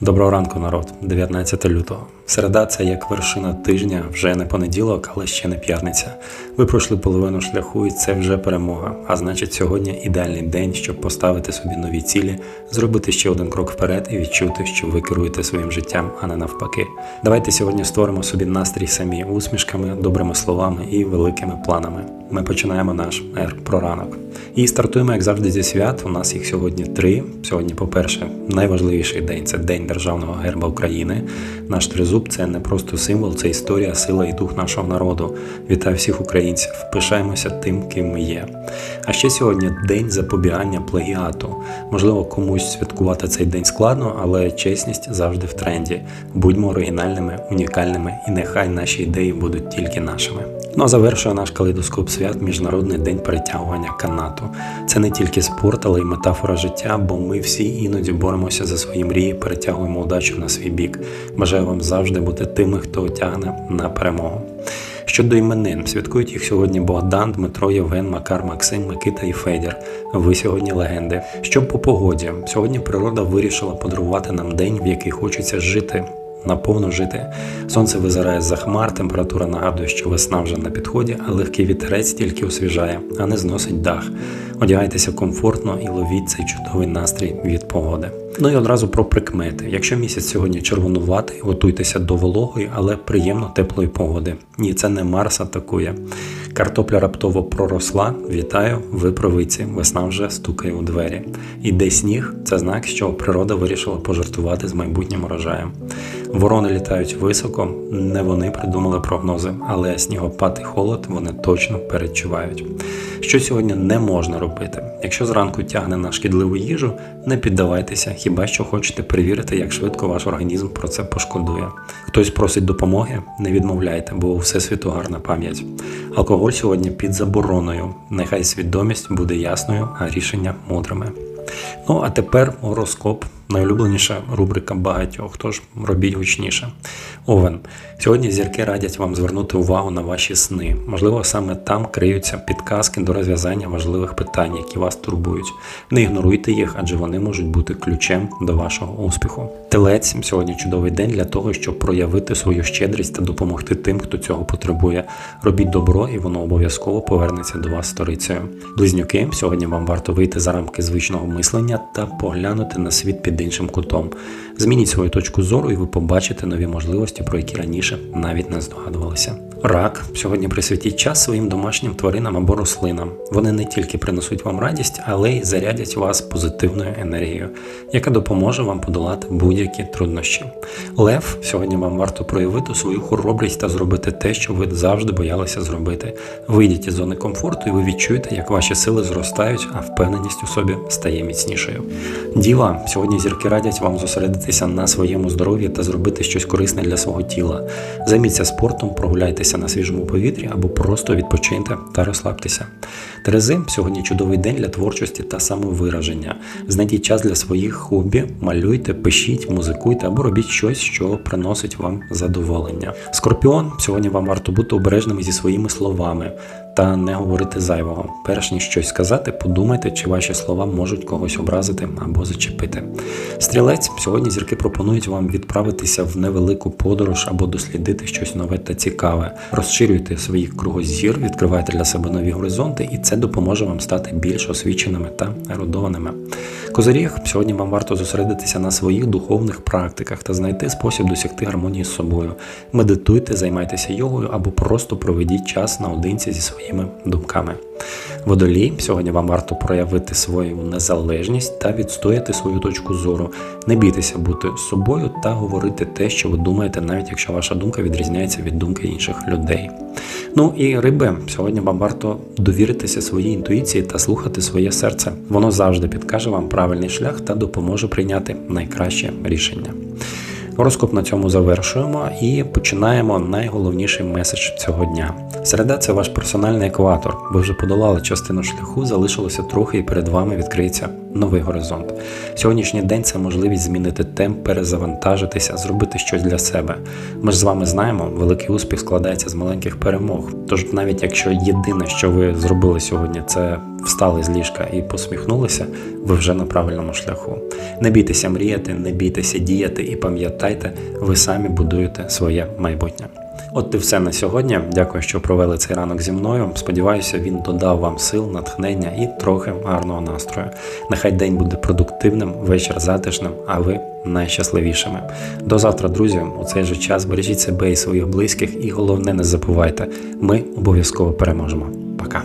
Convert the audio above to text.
Доброго ранку, народ, 19 лютого. Середа це як вершина тижня, вже не понеділок, але ще не п'ятниця. Ви пройшли половину шляху, і це вже перемога. А значить, сьогодні ідеальний день, щоб поставити собі нові цілі, зробити ще один крок вперед і відчути, що ви керуєте своїм життям, а не навпаки. Давайте сьогодні створимо собі настрій самі усмішками, добрими словами і великими планами. Ми починаємо наш ер про ранок. І стартуємо, як завжди, зі свят. У нас їх сьогодні три. Сьогодні, по-перше, найважливіший день це День Державного герба України. Наш тризуб це не просто символ, це історія, сила і дух нашого народу. Вітаю всіх українців! Пишаємося тим, ким ми є. А ще сьогодні день запобігання плагіату. Можливо, комусь святкувати цей день складно, але чесність завжди в тренді. Будьмо оригінальними, унікальними, і нехай наші ідеї будуть тільки нашими. Ну а завершує наш калейдоскоп свят Міжнародний день перетягування канату. Це не тільки спорт, але й метафора життя, бо ми всі іноді боремося за свої мрії, перетягуємо удачу на свій бік. Бажаю вам завжди бути тими, хто тягне на перемогу. Щодо іменин, святкують їх сьогодні Богдан, Дмитро, Євген, Макар, Максим, Микита і Федір. Ви сьогодні легенди. Що по погоді? Сьогодні природа вирішила подарувати нам день, в який хочеться жити. Наповно жити. Сонце визирає з-за хмар, температура нагадує, що весна вже на підході, а легкий вітерець тільки освіжає, а не зносить дах. Одягайтеся комфортно і ловіть цей чудовий настрій від погоди. Ну і одразу про прикмети. Якщо місяць сьогодні червонуватий, готуйтеся до вологої, але приємно теплої погоди. Ні, це не Марс атакує. Картопля раптово проросла. Вітаю, ви провиці. Весна вже стукає у двері. Іде сніг це знак, що природа вирішила пожартувати з майбутнім урожаєм. Ворони літають високо, не вони придумали прогнози, але снігопад і холод вони точно передчувають. Що сьогодні не можна робити? Якщо зранку тягне на шкідливу їжу, не піддавайтеся, хіба що хочете перевірити, як швидко ваш організм про це пошкодує. Хтось просить допомоги, не відмовляйте, бо у всесвіту гарна пам'ять. Алкоголь сьогодні під забороною. Нехай свідомість буде ясною, а рішення мудрими. Ну а тепер гороскоп. Найулюбленіша рубрика багатьох, тож робіть гучніше. Овен. Сьогодні зірки радять вам звернути увагу на ваші сни. Можливо, саме там криються підказки до розв'язання важливих питань, які вас турбують. Не ігноруйте їх, адже вони можуть бути ключем до вашого успіху. Телець сьогодні чудовий день для того, щоб проявити свою щедрість та допомогти тим, хто цього потребує. Робіть добро, і воно обов'язково повернеться до вас сторицею. Близнюки, сьогодні вам варто вийти за рамки звичного мислення та поглянути на світ під іншим кутом. Змініть свою точку зору, і ви побачите нові можливості, про які раніше навіть не здогадувалися. Рак сьогодні присвятіть час своїм домашнім тваринам або рослинам. Вони не тільки принесуть вам радість, але й зарядять вас позитивною енергією, яка допоможе вам подолати будь-які труднощі. Лев сьогодні вам варто проявити свою хоробрість та зробити те, що ви завжди боялися зробити. Вийдіть із зони комфорту, і ви відчуєте, як ваші сили зростають, а впевненість у собі стає міцнішою. Діва, сьогодні зірки радять вам зосередитися на своєму здоров'ї та зробити щось корисне для свого тіла. Займіться спортом, прогуляйтеся на свіжому повітрі або просто відпочиньте та розслабтеся. Терези, сьогодні чудовий день для творчості та самовираження. Знайдіть час для своїх хобі, малюйте, пишіть, музикуйте або робіть щось, що приносить вам задоволення. Скорпіон, сьогодні вам варто бути обережними зі своїми словами та не говорити зайвого. Перш ніж щось сказати, подумайте, чи ваші слова можуть когось образити або зачепити. Стрілець, сьогодні зірки пропонують вам відправитися в невелику подорож або дослідити щось нове та цікаве. Розширюйте свої кругозір, відкривайте для себе нові горизонти, і це допоможе вам стати більш освіченими та ерудованими. Козиріг, сьогодні вам варто зосередитися на своїх духовних практиках та знайти спосіб досягти гармонії з собою. Медитуйте, займайтеся йогою або просто проведіть час наодинці зі своїми думками. Водолій, сьогодні вам варто проявити свою незалежність та відстояти свою точку зору. Не бійтеся бути собою та говорити те, що ви думаєте, навіть якщо ваша думка відрізняється від думки інших людей. Ну і риби, сьогодні вам варто довіритися своїй інтуїції та слухати своє серце. Воно завжди підкаже вам правильний шлях та допоможе прийняти найкраще рішення. Гороскоп на цьому завершуємо і починаємо найголовніший меседж цього дня. Середа це ваш персональний екватор. Ви вже подолали частину шляху, залишилося трохи, і перед вами відкриється новий горизонт. Сьогоднішній день це можливість змінити темп, перезавантажитися, зробити щось для себе. Ми ж з вами знаємо, великий успіх складається з маленьких перемог. Тож, навіть якщо єдине, що ви зробили сьогодні, це встали з ліжка і посміхнулися, ви вже на правильному шляху. Не бійтеся мріяти, не бійтеся діяти і пам'ятайте, ви самі будуєте своє майбутнє. От і все на сьогодні. Дякую, що провели цей ранок зі мною. Сподіваюся, він додав вам сил, натхнення і трохи гарного настрою. Нехай день буде продуктивним, вечір затишним, а ви найщасливішими. До завтра, друзі. У цей же час бережіть себе і своїх близьких, і головне, не забувайте, ми обов'язково переможемо. Пока.